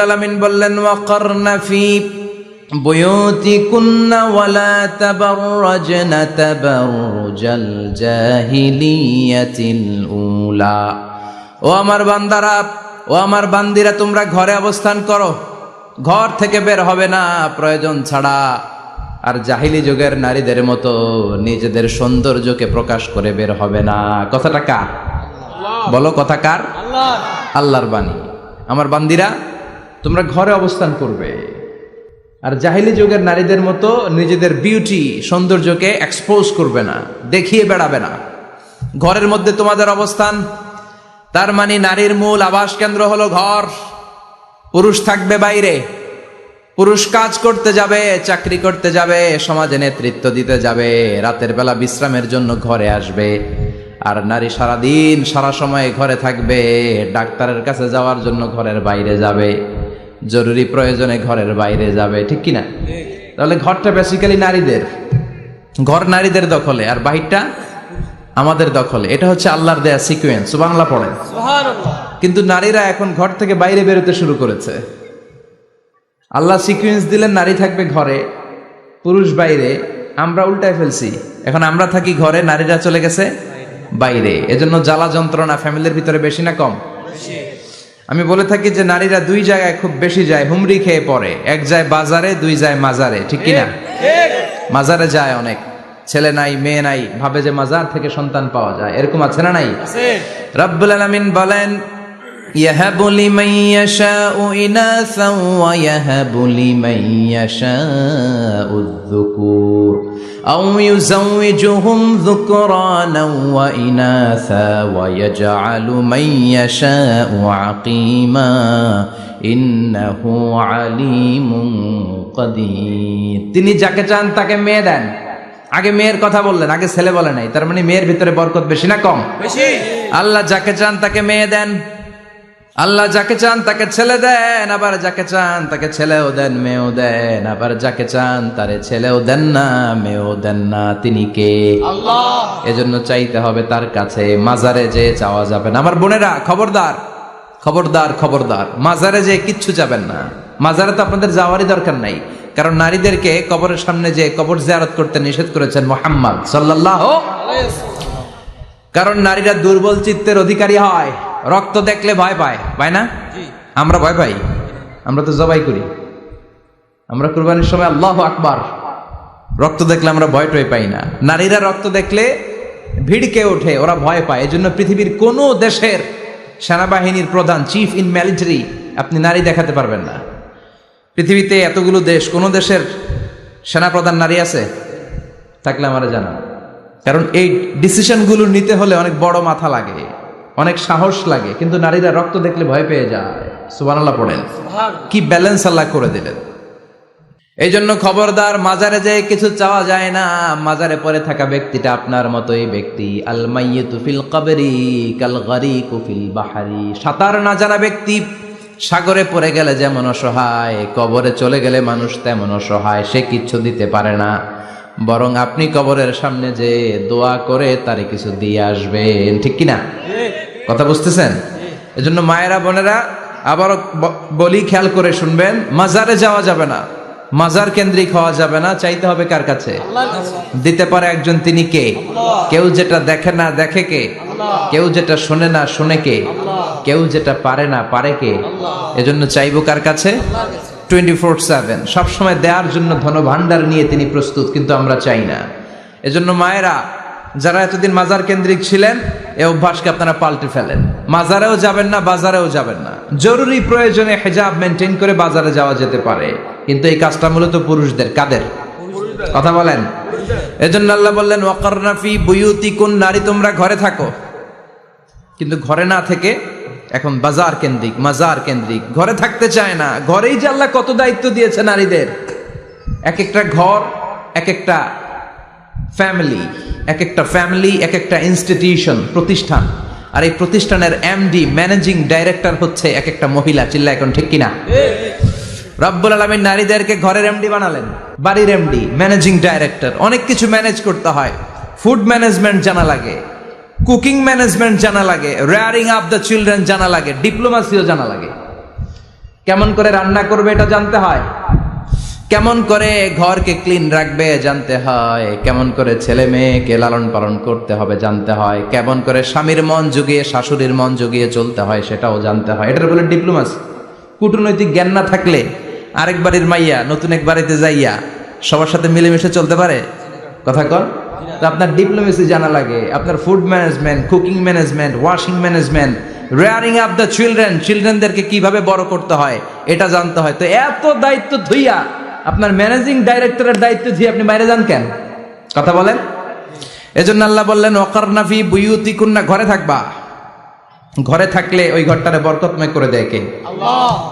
আলামিন বললেন ওয়াকারন ফি তাবাররাজনা তাবাররুজাল জাহিলিয়াতিল উলা। ও আমার বান্দারা ও আমার বান্দিরা তোমরা ঘরে অবস্থান করো। ঘর থেকে বের হবে না প্রয়োজন ছাড়া। আর জাহিলি যুগের নারীদের মতো নিজেদের সৌন্দর্যকে প্রকাশ করে বের হবে না। কথাটা কার? বলো কথা কার? আল্লাহর বাণী। আমার বান্দিরা তোমরা ঘরে অবস্থান করবে। আর জাহিলি যুগের নারীদের মতো নিজেদের বিউটি সৌন্দর্যকে এক্সপোজ করবে না, দেখিয়ে বেড়াবে না। ঘরের মধ্যে তোমাদের অবস্থান, তার মানে নারীর মূল আবাস কেন্দ্র হলো ঘর। পুরুষ থাকবে বাইরে, পুরুষ কাজ করতে যাবে, চাকরি করতে যাবে, সমাজে নেতৃত্ব দিতে যাবে, রাতের বেলা বিশ্রামের জন্য ঘরে আসবে। আর নারী সারা দিন সারা সময় ঘরে থাকবে, ডাক্তারের কাছে যাওয়ার জন্য ঘরের বাইরে যাবে। জরুরি প্রয়োজনে ঘরের বাইরে যাবে ঠিক কিনা? তাহলে ঘরটা বেসিক্যালি নারীদের। ঘর নারীদের দখলে আর বাহিরটা আমাদের দখলে। এটা হচ্ছে আল্লাহর দেয়া সিকুয়েন্স বাংলা পড়ে কিন্তু নারীরা এখন ঘর থেকে বাইরে বেরোতে শুরু করেছে। আল্লাহ সিকুয়েন্স দিলেন নারী থাকবে ঘরে পুরুষ বাইরে। আমরা উল্টায় ফেলছি। এখন আমরা থাকি ঘরে নারীরা চলে গেছে বাইরে। এজন্য জ্বালা যন্ত্রণা ফ্যামিলির ভিতরে বেশি না কম? আমি বলে থাকি যে নারীরা দুই জায়গায় খুব বেশি যায় হুমরি খেয়ে পড়ে এক যায় বাজারে দুই যায় মাজারে ঠিক কিনা মাজারে যায় অনেক ছেলে নাই মেয়ে নাই ভাবে যে মাজার থেকে সন্তান পাওয়া যায় এরকম আছে না নাই রব্বুল আলামিন বলেন يهب لمن يشاء إناثا ويهب لمن يشاء الذكور أو يزوجهم ذكرانا وإناثا ويجعل من يشاء عقيما إنه عليم قدير তিনি যাকে চান তাকে মেয়ে দেন আগে মেয়ের কথা বললেন আগে ছেলে বলে নাই তার মানে মেয়ের ভিতরে বরকত বেশি না কম আল্লাহ যাকে চান তাকে মেয়ে দেন আল্লাহ যাকে চান তাকে ছেলে দেন আবার যাকে চান তাকে ছেলেও দেন মেয়েও দেন আবার যাকে চান তারে ছেলেও দেন না মেয়েও দেন না। তিনি কে? এজন্য চাইতে হবে তার কাছে মাজারে যে চাওয়া যাবে না। আমার বোনেরা খবরদার খবরদার খবরদার মাজারে যে কিচ্ছু যাবেন না। মাজারে তো আপনাদের যাওয়ারই দরকার নাই। কারণ নারীদেরকে কবরের সামনে যে কবর জিয়ারত করতে নিষেধ করেছেন মোহাম্মদ সাল্লাল্লাহ কারণ নারীরা দুর্বল চিত্তের অধিকারী হয়। রক্ত দেখলে ভয় পায় পায় না? আমরা ভয় পাই। আমরা তো জবাই করি। আমরা কুরবানির সময় আল্লাহ আকবার। রক্ত দেখলে আমরা ভয় টয় পাই না। নারীরা রক্ত দেখলে ভিড়কে ওঠে ওরা ভয় পায়। এজন্য পৃথিবীর কোনো দেশের সেনাবাহিনীর প্রধান চিফ ইন মিলিটারি আপনি নারী দেখাতে পারবেন না। পৃথিবীতে এতগুলো দেশ কোন দেশের সেনাপ্রধান নারী আছে? থাকলে আমার জানা কারণ এই ডিসিশনগুলো নিতে হলে অনেক বড় মাথা লাগে। অনেক সাহস লাগে কিন্তু নারীরা রক্ত দেখলে ভয় পেয়ে যায়। সুবহানাল্লাহ পড়েন। কি ব্যালেন্স আল্লাহ করে দিলেন। এই জন্য খবরদার মাজারে যে কিছু চাওয়া যায় না। মাজারে পরে থাকা ব্যক্তিটা আপনার মতোই ব্যক্তি। আল মাইয়িতু ফিল কবরি কাল গারিকু ফিল বাহারি। সাঁতার না জানা ব্যক্তি সাগরে পড়ে গেলে যেমন অসহায় কবরে চলে গেলে মানুষ তেমন অসহায় সে কিচ্ছু দিতে পারে না। বরং আপনি কবরের সামনে যে দোয়া করে তারে কিছু দিয়ে আসবেন। ঠিক কিনা? কথা বুঝতেছেন? এজন্য মায়েরা, বোনেরা, আবারও বলি, খেয়াল করে শুনবেন, মাজারে যাওয়া যাবে না। মাজার কেন্দ্রিক হওয়া যাবে না, চাইতে হবে কার কাছে? দিতে পারে একজন তিনি কে? কেউ যেটা দেখে না, দেখে কে? কেউ যেটা শোনে না, শোনে কে? কেউ যেটা পারে না, পারে কে? এজন্য চাইব কার কাছে? টোয়েন্টি ফোর সেভেন সবসময় দেওয়ার জন্য ধনভাণ্ডার নিয়ে তিনি প্রস্তুত, কিন্তু আমরা চাই না। এজন্য মায়েরা যারা এতদিন মাজার কেন্দ্রিক ছিলেন, এ অভ্যাসকে আপনারা পাল্টে ফেলেন। মাজারেও যাবেন না, বাজারেও যাবেন না। জরুরি প্রয়োজনে হেজাব মেনটেন করে বাজারে যাওয়া যেতে পারে। কিন্তু এই কাজটা মূলত পুরুষদের। কাদের? কথা বলেন। এজন্য আল্লাহ বললেন ওয়াকারনাফি বুয়ুতিকুন নারী, তোমরা ঘরে থাকো। কিন্তু ঘরে না থেকে এখন বাজার কেন্দ্রিক, মাজার কেন্দ্রিক। ঘরে থাকতে চায় না। ঘরেই যে আল্লাহ কত দায়িত্ব দিয়েছে নারীদের। এক একটা ঘর, এক একটা ফ্যামিলি এক একটা ফ্যামিলি এক একটা ইনস্টিটিউশন প্রতিষ্ঠান। আর এই প্রতিষ্ঠানের এমডি ম্যানেজিং ডাইরেক্টর হচ্ছে এক একটা মহিলা চিল্লা এখন ঠিক কিনা? রব্বুল আলমীর নারীদেরকে ঘরের এমডি বানালেন, বাড়ির এমডি ম্যানেজিং ডাইরেক্টর অনেক কিছু ম্যানেজ করতে হয়। ফুড ম্যানেজমেন্ট জানা লাগে কুকিং ম্যানেজমেন্ট জানা লাগে রেয়ারিং আপ দ্য চিলড্রেন জানা লাগে ডিপ্লোমাসিও জানা লাগে। কেমন করে রান্না করবে এটা জানতে হয়? কেমন করে ঘরকে ক্লিন রাখবে জানতে হয়। কেমন করে ছেলে মেয়েকে লালন পালন করতে হবে জানতে হয়। কেমন করে স্বামীর মন জুগিয়ে, শাশুড়ির মন জুগিয়ে চলতে হয় সেটাও জানতে হয়। এটার বলে ডিপ্লোমাস কূটনৈতিক জ্ঞান না থাকলে আরেক বাড়ির মাইয়া, নতুন এক বাড়িতে যাইয়া সবার সাথে মিলেমিশে চলতে পারে? কথা কন। তো আপনার ডিপ্লোমেসি জানা লাগে। আপনার food management cooking management washing management rearing up the children চিলড্রেনদেরকে কীভাবে বড় করতে হয়, এটা জানতে হয়। তো এত দায়িত্ব ধুইয়া আপনার ম্যানেজিং ডাইরেক্টরের দায়িত্ব দিয়ে আপনি বাইরে যান কেন? কথা বলেন। এজন্য আল্লাহ বললেন অকারনাফি বুয়ুতি কুন্না ঘরে থাকবা। ঘরে থাকলে ওই ঘরটারে বরকতময় করে দেয় কে?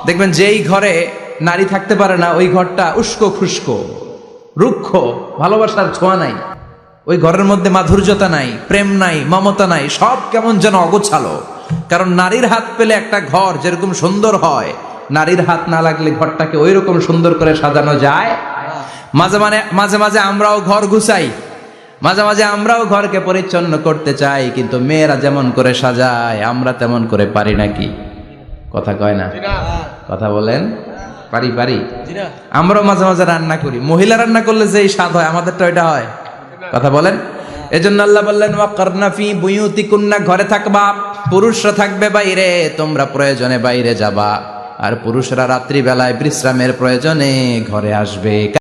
দেখবেন যেই ঘরে নারী থাকতে পারে না ওই ঘরটা উস্কো খুস্কো রুক্ষ ভালোবাসার ছোঁয়া নাই। ওই ঘরের মধ্যে মাধুর্যতা নাই প্রেম নাই মমতা নাই সব কেমন যেন অগোছালো। কারণ নারীর হাত পেলে একটা ঘর যেরকম সুন্দর হয় নারীর হাত না লাগলে ঘরটাকে ওই রকম সুন্দর করে সাজানো যায়। মাঝে মানে মাঝে মাঝে আমরাও ঘর ঘুষাই মাঝে মাঝে আমরাও ঘরকে পরিচ্ছন্ন করতে চাই কিন্তু মেয়েরা যেমন করে সাজায় আমরা তেমন করে পারি নাকি? কথা কয় না? কথা বলেন? পারি পারি। আমরাও মাঝে মাঝে রান্না করি। মহিলা রান্না করলে যেই স্বাদ হয় আমাদেরটা ওইটা হয়। কথা বলেন? এজন্য আল্লাহ বললেন ওয়াকারনাফি বুয়ুতি কুন্না ঘরে থাকবা পুরুষরা থাকবে বাইরে তোমরা প্রয়োজনে বাইরে যাবা। আর পুরুষরা রাত্রিবেলায় বিশ্রামের প্রয়োজনে ঘরে আসবে।